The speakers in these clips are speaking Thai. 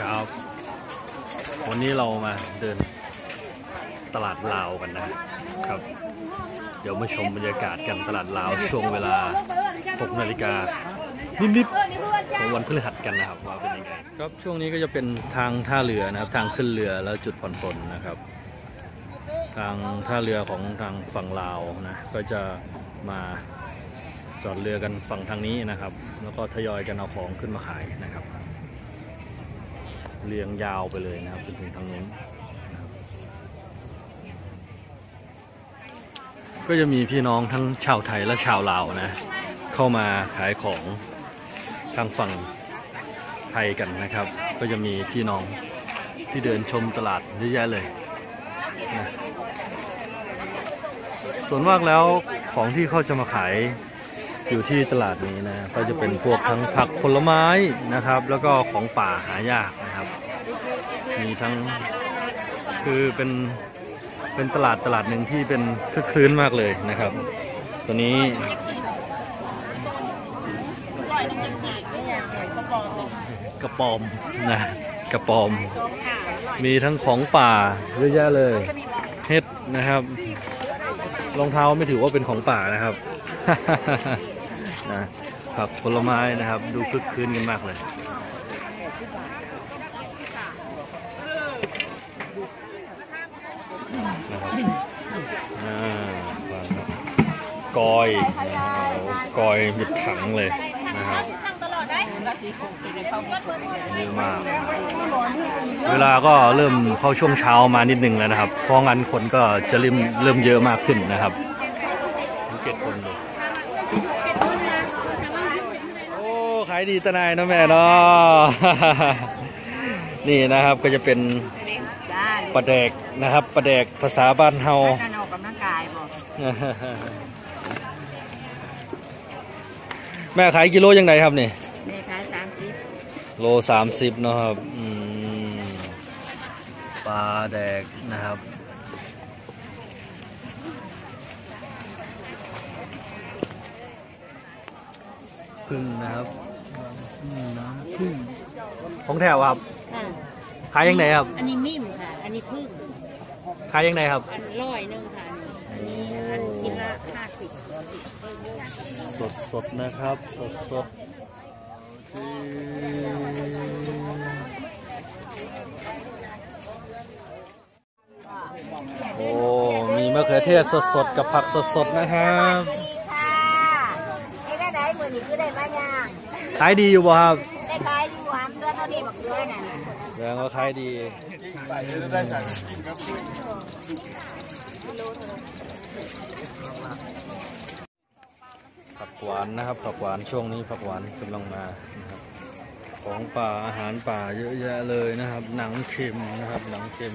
ครับ วันนี้เรามาเดินตลาดลาวกันนะครับ เดี๋ยวมาชมบรรยากาศกันตลาดลาวช่วงเวลา 6 นาฬิกานิดๆของวันพฤหัสกันนะครับว่าเป็นยังไงครับช่วงนี้ก็จะเป็นทางท่าเรือนะครับ ทางขึ้นเรือแล้วจุดผ่อนปลนนะครับ ทางท่าเรือของทางฝั่งลาวนะก็จะมาจอดเรือกันฝั่งทางนี้นะครับ แล้วก็ทยอยกันเอาของขึ้นมาขายนะครับ เรียงยาวไปเลยนะครับจนถึงทางนู้นก็จะมีพี่น้องทั้งชาวไทยและชาวลาวนะ เข้ามาขายของทางฝั่งไทยกันนะครับ ก็จะมีพี่น้องที่เดินชมตลาดเยอะแยะเลยนะส่วนมากแล้วของที่เขาจะมาขาย อยู่ที่ตลาดนี้นะก็จะเป็นพวกทั้งผักผลไม้นะครับ แล้วก็ของป่าหายากนะครับ มีทั้งคือเป็นเป็นตลาดตลาดหนึ่งที่เป็นคึกคลื้นมากเลยนะครับ ตัวนี้กระปอมนะกระปอม มีทั้งของป่าเยอะแยะเลยเฮ็ดนะครับรองเท้าไม่ถือว่าเป็นของป่านะครับ นะผักผลไม้นะครับ ดูคึกคืนกันมากเลยนะครับอ่าฟังครับกอยนะครับโอ้กอยเป็นถังเลยนะครับเยอะมาก เวลาก็เริ่มเข้าช่วงเช้ามานิดนึงแล้วนะครับ เพราะงั้นคนก็จะเริ่มเริ่มเยอะมากขึ้นนะครับเก็ตคนเลยโอ้ขาย ดีตะนายเนาะแม่เนาะนี่นะครับก็จะเป็นจ้าปลาแดกนะครับปลาแดกภาษาบ้านเฮาการออกกำลังกายบอกแม่ขายกิโลยังไงครับนี่เมขายสามสิบโลสามสิบเนาะครับอืมปลาแดกนะครับพึ่งนะครับน้ำพึ่ง ของแถวครับ ค่ะ ขายยังไงครับ อันนี้มิ่มค่ะ อันนี้พึ่งขายยังไงครับ อันร้อยหนึ่งค่ะ อันนี้อันชิ้นละห้าสิบสดสดๆนะครับ สดสดโอ้มีมะเขือเทศสดสดๆกับผักสดสดๆนะครับค่ะไอ้ได้ไหนมือนี้คือได้มาย่างขายดีอยู่บ่ครับ แสดงว่าขายดีผักหวานนะครับผักหวานช่วงนี้ผักหวานกำลังมานะครับของป่าอาหารป่าเยอะแยะเลยนะครับ หนังเค็มนะครับ หนังเค็ม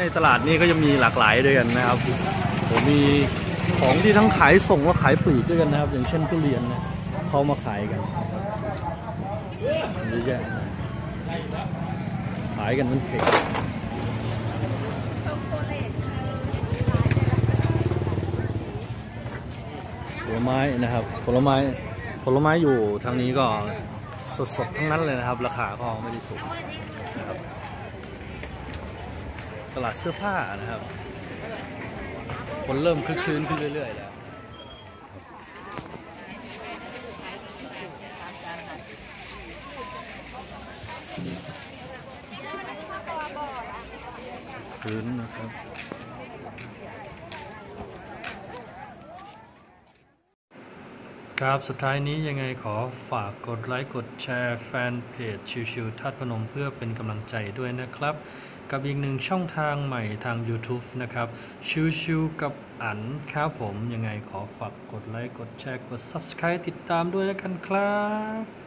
ในตลาดนี้ก็จะมีหลากหลายด้วยกันนะครับผมมีของที่ทั้งขายส่งและขายปลีกด้วยกันนะครับ อย่างเช่นทุเรียนนะเขามาขายกันนะครับเยอะแยะขายกันเป็นเข่งผลไม้นะครับผลไม้ผลไม้อยู่ทางนี้ก็สดๆทั้งนั้นเลยนะครับ ราคาก็ไม่ได้สูง ตลาดเสื้อผ้านะครับ คนเริ่มคึกคืนขึ้นเรื่อยๆแล้วคืนนะครับคครับสุดท้ายนี้ยังไงขอฝากกดไลค์ กดแชร์แฟนเพจชิวๆทัดพนมเพื่อเป็นกำลังใจด้วยนะครับ กับอีกหนึ่งช่องทางใหม่ทาง YouTube นะครับ ชิวๆกับอันครับผมยังไงขอฝากกดไลค์ กดแชร์ กด Subscribe ติดตามด้วยแล้วกันครับ